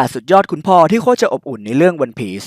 8 สุดยอดคุณพ่อที่โคตรจะอบอุ่นในเรื่องวันพีซ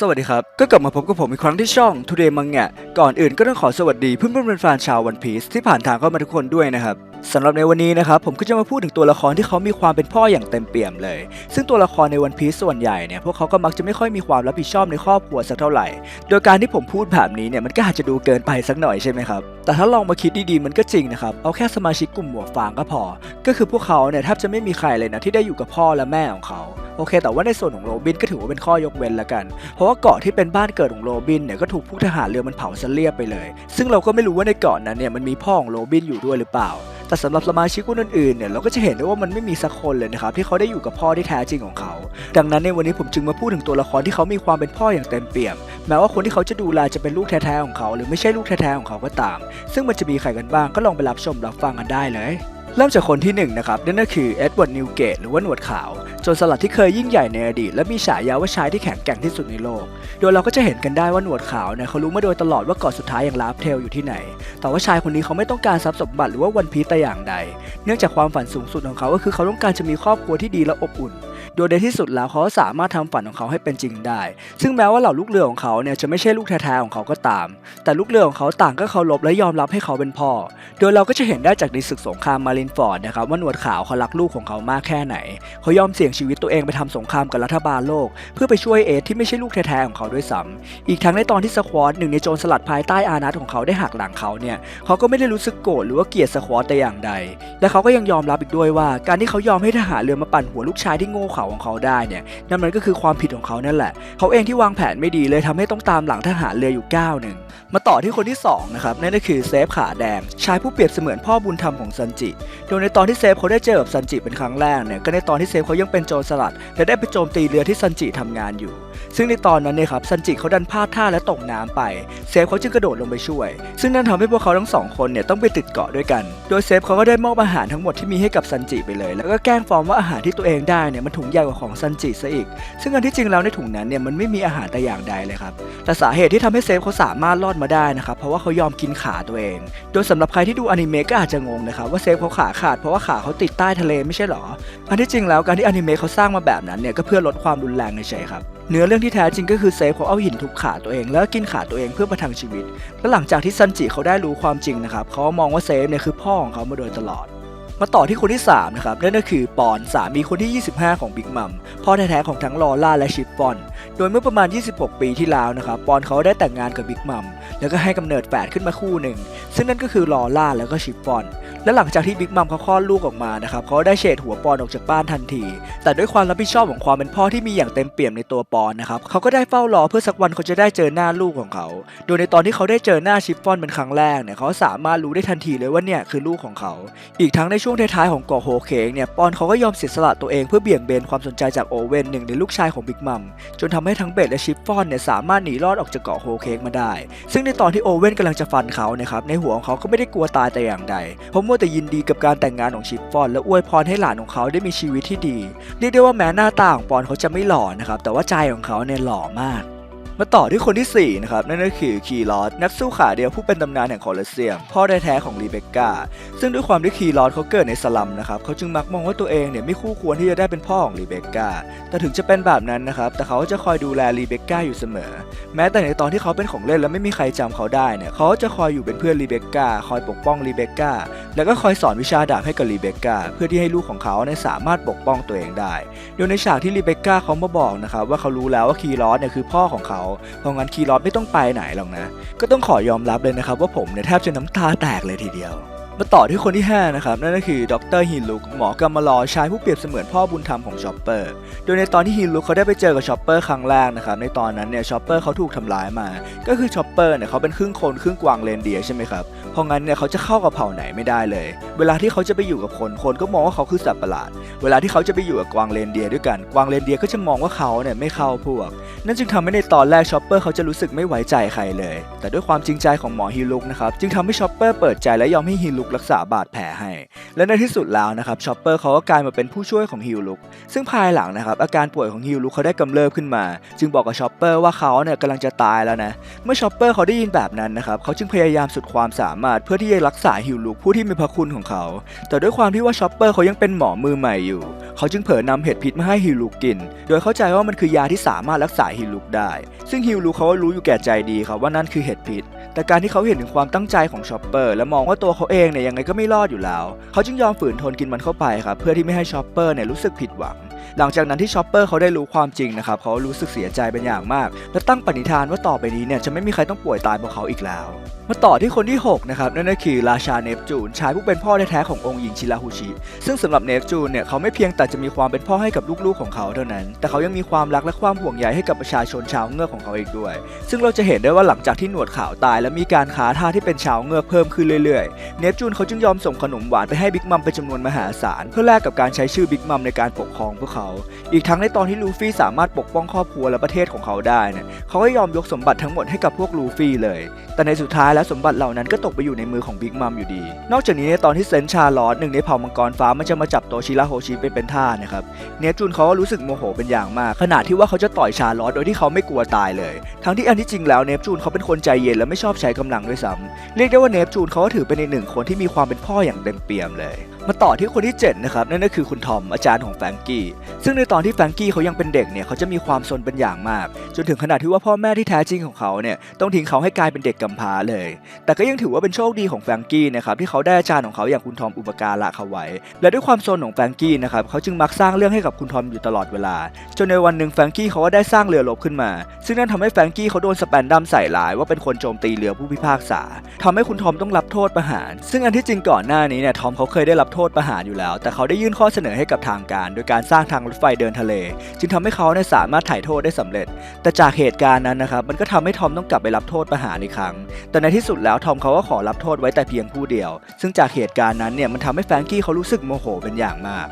สวัสดีครับ ก็กลับมาพบกับผมอีกครั้งที่ช่อง Today Manga ก่อนอื่นก็ต้องขอสวัสดีเพื่อนๆเป็นแฟนชาว One Piece ที่ผ่านทางเข้ามาทุกคนด้วยนะครับสำหรับในวันนี้นะครับผมก็จะมาพูดถึงตัวละครที่เขามีความเป็นพ่ออย่างเต็มเปี่ยมเลย ซึ่งตัวละครใน One Piece ส่วนใหญ่เนี่ยพวกเขาก็มักจะไม่ค่อยมีความรับผิดชอบในครอบครัวสักเท่าไหร่ โดยการที่ผมพูดแบบนี้เนี่ยมันก็อาจจะดูเกินไปสักหน่อยใช่ไหมครับแต่ถ้าลองมาคิดดีๆมันก็จริงนะครับเอาแค่สมาชิกกลุ่มหมวกฟางก็พอ ก็คือพวกเขาเนี่ยแทบจะไม่มีใครเลยนะที่ได้อยู่กับพ่อและแม่ของเขา โอเค แต่ว่าในส่วนของโรบินก็ถือว่าเป็นข้อยกเว้นละกัน เพราะว่าเกาะที่เป็นบ้านเกิดของโรบินเนี่ยก็ถูกพวกทหารเรือมันเผาซะเรียบไปเลย ซึ่งเราก็ไม่รู้ว่าในเกาะนั้นเนี่ยมันมีพ่อของโรบินอยู่ด้วยหรือเปล่า แต่สำหรับสมาชิกคนอื่นๆเนี่ยเราก็จะเห็นได้ว่ามันไม่มีสักคนเลยนะครับที่เขาได้อยู่กับพ่อที่แท้จริงของเขา ดังนั้นในวันนี้ผมจึงมาพูดถึงตัวละครที่เขามีความเป็นพ่ออย่างเต็มเปี่ยม แม้ว่าคนที่เขาจะดูแลจะเป็นลูกแท้ๆของเขา หรือไม่ใช่ลูกแท้ๆของเขาก็ตาม ซึ่งมันจะมีใครกันบ้างก็ลองไปรับชมรับฟังกันได้เลย เริ่มจากคนที่หนึ่งนะครับนั่นก็คือเอ็ดเวิร์ดนิวเกตหรือว่าหนวดขาวโจรสลัดที่เคยยิ่งใหญ่ในอดีต และมีฉายาว่าชายที่แข็งแกร่งที่สุดในโลก โดยเราก็จะเห็นกันได้ว่าหนวดขาวเนี่ยเขารู้มาโดยตลอดว่าเกาะสุดท้ายอย่างลาฟเทลอยู่ที่ไหน แต่ว่าชายคนนี้เขาไม่ต้องการทรัพย์สมบัติหรือว่าวันพีแต่อย่างใด เนื่องจากความฝันสูงสุดของเขาก็คือเขาต้องการจะมีครอบครัวที่ดีและอบอุ่น โดยในที่สุดแล้วเขาสามารถทำฝันของเขาให้เป็นจริงได้ ซึ่งแม้ว่าเหล่าลูกเรือของเขาเนี่ยจะไม่ใช่ลูกแท้ๆของเขาก็ตาม แต่ลูกเรือของเขาต่างก็เคารพและยอมรับให้เขาเป็นพ่อ โดยเราก็จะเห็นได้จากในศึกสงครามมารินฟอร์ดนะครับว่าหนวดขาวเขารักลูกของเขามากแค่ไหน เขายอมเสี่ยงชีวิตตัวเองไปทำสงครามกับรัฐบาลโลก เพื่อไปช่วยเอธที่ไม่ใช่ลูกแท้ๆของเขาด้วยซ้ำอีกทั้งในตอนที่สควอตหนึ่งในโจรสลัดภายใต้อานัตของเขาได้หักหลังเขาเนี่ยเขาก็ไม่ได้รู้สึกโกรธหรือว่าเกลียดสควอตแต่อย่างใด และเขาก็ยังยอมรับอีกด้วยว่า การที่เขายอมให้ทหารเรือมาปั่นหัวลูกชายที่โง่เขลาของเขาได้เนี่ยนั่นมันก็คือความผิดของเขานั่นแหละ เขาเองที่วางแผนไม่ดีเลยทำให้ต้องตามหลังทหารเรืออยู่ก้าวหนึ่งมาต่อที่คนที่สองนะครับนั่นก็คือเซฟขาแดงชายผู้เปรียบเสมือนพ่อบุญธรรมของซันจิ โดยในตอนที่เซฟเขาได้เจอกับซันจิเป็นครั้งแรกเนี่ยก็ในตอนที่เซฟเขายังเป็นโจรสลัดและได้ไปโจมตีเรือที่ซันจิทำงานอยู่ ซึ่งในตอนนั้นเนี่ยครับซันจิเขาดันพลาดท่าและตกน้ำไป เซฟเขาจึงกระโดดลงไปช่วย ซึ่งนั่นทำให้พวกเขาทั้งสองคนเนี่ยต้องไปติดเกาะด้วยกัน โดยเซฟเขาก็ได้มอบอาหารทั้งหมดที่มีให้กับซันจิไปเลย แล้วก็แกล้งฟอร์มว่าอาหารที่ตัวเองได้เนี่ยมันถุงใหญ่กว่าของซันจิซะอีก ซึ่งอันที่จริงแล้วในถุงนั้นเนี่ยมันไม่มีอาหารแต่อย่างใดเลยครับ แต่สาเหตุที่ทำให้เซฟเขาสามารถรอดมาได้นะครับ เพราะว่าเขายอมกินขาตัวเอง โดยสำหรับใครที่ดูอนิเมะก็อาจจะงงนะครับว่าเซฟเขาขาขาดเพราะว่าขาเขาติดใต้ทะเลไม่ใช่หรอ อันที่จริงแล้วการที่อนิเมะเขาสร้างมาแบบนั้นเนี่ยก็เพื่อลดความรุนแรงเฉยๆครับเนื้อเรื่องที่แท้จริงก็คือเซฟเขาเอาหินทุบขาตัวเอง แล้วก็กินขาตัวเองเพื่อประทังชีวิต และหลังจากที่ซันจิเขาได้รู้ความจริงนะครับเขามองว่าเซฟเนี่ยคือพ่อของเขามาโดยตลอด มาต่อที่คนที่ 3 นะครับ นั่นก็คือปอนสามีคนที่ 25 ของบิ๊กมัมพ่อแท้ๆของทั้งลอล่าและชิปฟอน โดยเมื่อประมาณ 26 ปีที่แล้วนะครับปอนเขาได้แต่งงานกับบิ๊กมัมแล้วก็ให้กำเนิดแฝดขึ้นมาคู่หนึ่ง ซึ่งนั่นก็คือลอล่าแล้วก็ชิปฟอน และหลังจากที่บิ๊กมัมเขาคลอดลูกออกมานะครับเขาได้เฉดหัวปอนออกจากบ้านทันที แต่ด้วยความรับผิดชอบของความเป็นพ่อที่มีอย่างเต็มเปี่ยมในตัวปอนนะครับเขาก็ได้เฝ้ารอเพื่อสักวันเขาจะได้เจอหน้าลูกของเขา โดยในตอนที่เขาได้เจอหน้าชิปฟอนเป็นครั้งแรกเนี่ยเขาสามารถรู้ได้ทันทีเลยว่าเนี่ยคือลูกของเขา อีกทั้งในช่วงท้ายๆของเกาะโฮเคงเนี่ยปอนเขาก็ยอมเสียสละตัวเองเพื่อเบี่ยงเบนความสนใจจากโอเว่นหนึ่งในลูกชายของบิ๊กมัมจนทำให้ทั้งเบดและชิปฟอนเนี่ยสามารถหนีรอดออกจากเกาะโฮเค้งมาได้ ซึ่งในตอนที่โอเว่นกำลังจะฟันเขานะครับในหัวของเขาก็ไม่ได้กลัวตายแต่อย่างใด เพราะมัวแต่ยินดีกับการแต่งงานของชิปฟอน และอวยพรให้หลานของเขาได้มีชีวิตที่ดี เรียกได้ว่าแม้หน้าตาของปอนเขาจะไม่หล่อนะครับแต่ว่าใจของเขาเนี่ยหล่อมาก มาต่อที่คนที่ 4 นะครับ นั่นก็คือคีรอสนักสู้ขาเดียวผู้เป็นตำนานแห่งโคลอสเซียม พ่อแท้ๆของรีเบคก้า ซึ่งด้วยความที่คีรอสเขาเกิดในสลัมนะครับเขาจึงมักมองว่าตัวเองเนี่ยไม่คู่ควรที่จะได้เป็นพ่อของรีเบคก้า แต่ถึงจะเป็นแบบนั้นนะครับ แต่เขาก็จะคอยดูแลรีเบคก้าอยู่เสมอ แม้แต่ในตอนที่เขาเป็นของเล่นแล้วไม่มีใครจำเขาได้เนี่ยเขาจะคอยอยู่เป็นเพื่อนรีเบคก้าคอยปกป้องรีเบคก้าแล้วก็คอยสอนวิชาดาบให้กับรีเบคก้าเพื่อที่ให้ลูกของเขาเนี่ยสามารถปกป้องตัวเองได้ โดยในฉากที่รีเบคก้าเขามาบอกนะครับว่าเขารู้แล้วว่าคีรอสเนี่ยคือพ่อของเขาเพราะงั้นคีรอสไม่ต้องไปไหนหรอกนะ ก็ต้องขอยอมรับเลยนะครับว่าผมเนี่ยแทบจะน้ำตาแตกเลยทีเดียวมาต่อที่คนที่ 5 นะครับ นั่นก็คือดรฮิลุกหมอกรรมลอชายผู้เปรียบเสมือนพ่อบุญธรรมของชอปเปอร์ โดยในตอนที่ฮิลุกเขาได้ไปเจอกับชอปเปอร์ครั้งแรกนะครับ ในตอนนั้นเนี่ยชอปเปอร์เขาถูกทำร้ายมา ก็คือชอปเปอร์เนี่ยเขาเป็นครึ่งคนครึ่งกวางเรนเดียใช่ไหมครับ เพราะงั้นเนี่ยเขาจะเข้ากับเผ่าไหนไม่ได้เลย เวลาที่เขาจะไปอยู่กับคนคนก็มองว่าเขาคือสัตว์ประหลาด เวลาที่เขาจะไปอยู่กับกวางเรนเดียร์ด้วยกันกวางเรนเดียร์ก็จะมองว่าเขาเนี่ยไม่เข้าพวก นั่นจึงทำให้ในตอนแรกชอปเปอร์เขาจะรู้สึกไม่ไว้ใจใครเลย แต่ด้วยความจริงใจของหมอฮิลุกนะครับจึงทำให้ชอปเปอร์เปิดใจและยอมให้ฮิลุกรักษาบาดแผลให้ และในที่สุดแล้วนะครับชอปเปอร์เขาก็กลายมาเป็นผู้ช่วยของฮิลุกซึ่งภายหลังนะครับอาการป่วยของฮิลุกเขาได้กำเริบขึ้นมา จึงบอกกับชอปเปอร์ว่าเขาเนี่ยกำลังจะตายแล้วนะเมื่อชอปเปอร์เขาได้ยินแบบนั้นนะครับเขาจึงพยายามสุดความสามามารถเพื่อที่จะรักษาฮิวลูกผู้ที่มีพระคุณของเขา แต่ด้วยความที่ว่าช็อปเปอร์เขายังเป็นหมอมือใหม่อยู่ เขาจึงเผลอนำเห็ดพิษมาให้ฮิวลูกกิน โดยเข้าใจว่ามันคือยาที่สามารถรักษาฮิวลูกได้ ซึ่งฮิวลูกเขารู้อยู่แก่ใจดีครับว่านั่นคือเห็ดพิษ แต่การที่เขาเห็นถึงความตั้งใจของช็อปเปอร์และมองว่าตัวเขาเองเนี่ยยังไงก็ไม่รอดอยู่แล้ว เขาจึงยอมฝืนทนกินมันเข้าไปครับเพื่อที่ไม่ให้ช็อปเปอร์เนี่ยรู้สึกผิดหวัง หลังจากนั้นที่ชอปเปอร์เขาได้รู้ความจริงนะครับเขารู้สึกเสียใจเป็นอย่างมาก และตั้งปณิธานว่าต่อไปนี้เนี่ยจะไม่มีใครต้องป่วยตายเพราะเขาอีกแล้วมาต่อที่คนที่ 6 นะครับ นั่นก็คือราชาเนปจูนชายผู้เป็นพ่อแท้ๆขององค์หญิงชิราฮูชิ ซึ่งสำหรับเนปจูนเนี่ยเขาไม่เพียงแต่จะมีความเป็นพ่อให้กับลูกๆของเขาเท่านั้น แต่เขายังมีความรักและความห่วงใยให้กับประชาชนชาวเงือกของเขาอีกด้วย ซึ่งเราจะเห็นได้ว่าหลังจากที่หนวดขาวตาย และมีการค้าท่าที่เป็นชาวเงือกเพิ่มขึ้นเรื่อยๆ เนปจูนเขาจึงยอมส่งขนมหวานไปให้บิ๊กมัมเป็นจำนวนมหาศาลเพื่อแลกกับการใช้ชื่อบิ๊กมัมในการปกครองพวกเขา อีกทั้งในตอนที่ลูฟี่สามารถปกป้องครอบครัวและประเทศของเขาได้เนี่ยเขาก็ยอมยกสมบัติทั้งหมดให้กับพวกลูฟี่เลย แต่ในสุดท้ายแล้วสมบัติเหล่านั้นก็ตกไปอยู่ในมือของบิ๊กมัมอยู่ดี นอกจากนี้ในตอนที่เซนชาร์ลอตหนึ่งในเผ่ามังกรฟ้ามันจะมาจับตัวชิราโฮชิไปเป็นท่านะครับเนจูนเขาก็รู้สึกโมโหเป็นอย่างมาก ขนาดที่ว่าเขาจะต่อยชาลอตโดยที่เขาไม่กลัวตายเลย ทั้งที่อันที่จริงแล้วเนปจูนเขาเป็นคนใจเย็นและไม่ชอบใช้กำลังด้วยซ้ำเรียกได้ว่าเนปจูนเขาก็ถือเป็นอีกหนึ่งคนที่มีความเป็นพ่ออย่างเต็มเปี่ยมเลยมาต่อที่คนที่ 7 นะครับ นั่นก็คือคุณทอมอาจารย์ของแฟรงกี้ซึ่งในตอนที่แฟรงกี้เขายังเป็นเด็กเนี่ยเขาจะมีความซนเป็นอย่างมาก จนถึงขนาดที่ว่าพ่อแม่ที่แท้จริงของเขาเนี่ยต้องทิ้งเขาให้กลายเป็นเด็กกำพร้าเลย แต่ก็ยังถือว่าเป็นโชคดีของแฟรงกี้นะครับที่เขาได้อาจารย์ของเขาอย่างคุณทอมอุปการะเขาไว้ และด้วยความซนของแฟรงกี้นะครับเขาจึงมักสร้างเรื่องให้กับคุณทอมอยู่ตลอดเวลา จนในวันหนึ่งแฟรงกี้เขาก็ได้สร้างเรือรบขึ้นมา ซึ่งนั่นทำให้แฟรงกี้เขาโดนสแปนดัมใส่ร้ายว่าเป็นคนโจมตีเรือผู้พิพากษาทำให้คุณทอมต้องรับโทษประหาร ซึ่งอันที่จริงก่อนหน้านี้เนี่ยทอมเขาเคยได้รับโทษประหารอยู่แล้ว แต่เขาได้ยื่นข้อเสนอให้กับทางการ โดยการสร้างทางรถไฟเดินทะเล จึงทำให้เขาเนี่ยสามารถถ่ายโทษได้สำเร็จ แต่จากเหตุการณ์นั้นนะครับมันก็ทำให้ทอมต้องกลับไปรับโทษประหารอีกครั้ง แต่ในที่สุดแล้วทอมเขาก็ขอรับโทษไว้แต่เพียงผู้เดียว ซึ่งจากเหตุการณ์นั้นเนี่ยมันทำให้แฟรงกี้เขารู้สึกโมโหเป็นอย่างมาก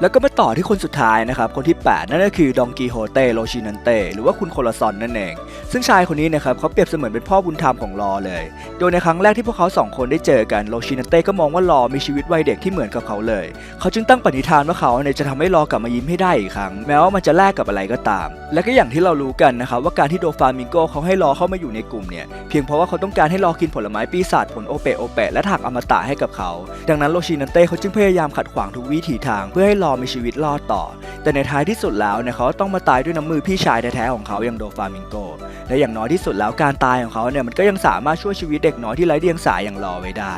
แล้วก็มาต่อที่คนสุดท้ายนะครับ คนที่ 8 นั่นก็คือดองกีโฮเตโรชินันเตหรือว่าคุณโคลซอนนั่นเอง ซึ่งชายคนนี้นะครับเขาเปรียบเสมือนเป็นพ่อบุญธรรมของลอเลย โดยในครั้งแรกที่พวกเขาสองคนได้เจอกันโรชินันเต้ก็มองว่าลอมีชีวิตวัยเด็กที่เหมือนกับเขาเลย เขาจึงตั้งปณิธานว่าเขาเนี่ยจะทำให้ลอกลับมายิ้มให้ได้อีกครั้ง แม้ว่ามันจะแลกกับอะไรก็ตาม และก็อย่างที่เรารู้กันนะครับว่าการที่โดฟามิงโกเขาให้ลอเข้ามาอยู่ในกลุ่มเนี่ยเพียงเพราะว่าเขาต้องการให้ลอกินผลไม้ปีศาจผลโอเปโอเปและถักอมตะให้กับเขา ดังนั้นโรชินันเต้เขาจึงพยายามขัดขวางทุกวิถีทางเพื่อให้รอมีชีวิตรอดต่อ แต่ในท้ายที่สุดแล้วเนี่ยเขาต้องมาตายด้วยน้ำมือพี่ชายแท้ๆของเขาอย่างโดฟามิงโก และอย่างน้อยที่สุดแล้วการตายของเขาเนี่ยมันก็ยังสามารถช่วยชีวิตเด็กน้อยที่ไร้เดียงสาอย่างรอไว้ได้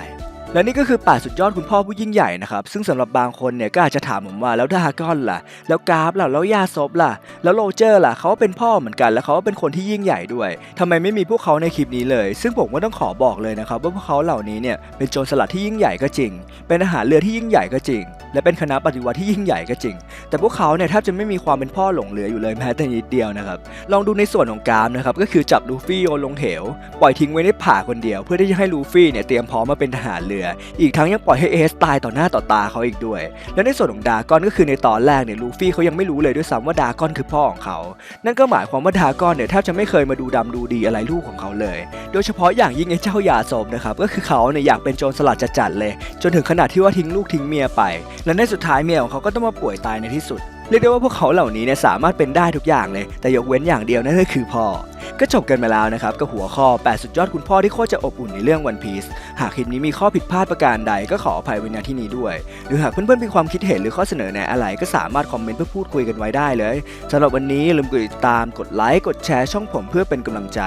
และนี่ก็คือ8สุดยอดคุณพ่อผู้ยิ่งใหญ่นะครับ ซึ่งสำหรับบางคนเนี่ยก็อาจจะถามผมว่าแล้วดากอนล่ะ แล้วกราฟล่ะ แล้วยาซบล่ะ แล้วโรเจอร์ล่ะเขาเป็นพ่อเหมือนกัน แล้วเขาก็เป็นคนที่ยิ่งใหญ่ด้วยทำไมไม่มีพวกเขาในคลิปนี้เลย ซึ่งผมก็ต้องขอบอกเลยนะครับว่าพวกเขาเหล่านี้เนี่ยเป็นโจรสลัดที่ยิ่งใหญ่ก็จริง เป็นอาหารเรือที่ยิ่งใหญ่ก็จริง และเป็นคณะปฏิวัติที่ยิ่งใหญ่ก็จริง แต่พวกเขาเนี่ยแทบจะไม่มีความเป็นพ่อหลงเหลืออยู่เลยแม้แต่นิดเดียวนะครับ ลองดูในส่วนของกรามนะครับก็คือจับลูฟี่โยนลงเหว ปล่อยทิ้งไว้ในป่าคนเดียว เพื่อที่จะให้ลูฟี่เนี่ยเตรียมพร้อมมาเป็นทหารเรืออีกทั้งยังปล่อยให้เอสตายต่อหน้าต่อตาเขาอีกด้วย และในส่วนของดากอนก็คือในตอนแรกเนี่ยลูฟี่เขายังไม่รู้เลยด้วยซ้ำว่าดากอนคือพ่อของเขา นั่นก็หมายความว่าดากอนเนี่ยแทบจะไม่เคยมาดูดำดูดีอะไรลูกของเขาเลย โดยเฉพาะอย่างยิ่งไอ้เจ้ายาโสมนะครับก็คือเขาเนี่ยอยากเป็นโจรสลัดจัดๆเลย จนถึงขนาดที่ว่าทิ้งลูกทิ้งเมียไป และในสุดท้ายเมียของเขาก็ต้องมาป่วยตายในที่สุด เรียกได้ว่าพวกเขาเหล่านี้เนี่ยสามารถเป็นได้ทุกอย่างเลย แต่ยกเว้นอย่างเดียวนั่นก็คือพ่อ ก็จบกันมาแล้วนะครับกับหัวข้อ 8 สุดยอดคุณพ่อที่โคตรจะอบอุ่นในเรื่อง One Piece หากคลิปนี้มีข้อผิดพลาดประการใดก็ขออภัยไว้ณที่นี้ด้วย หรือหากเพื่อนๆมีความคิดเห็นหรือข้อเสนอแนะอะไรก็สามารถคอมเมนต์เพื่อพูดคุยกันไว้ได้เลยสำหรับวันนี้ลืมกดติดตามกดไลค์กดแชร์ช่องผมเพื่อเป็นกำลังใจ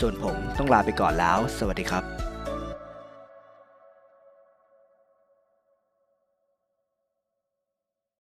ส่วนผมต้องลาไปก่อนแล้ว สวัสดีครับ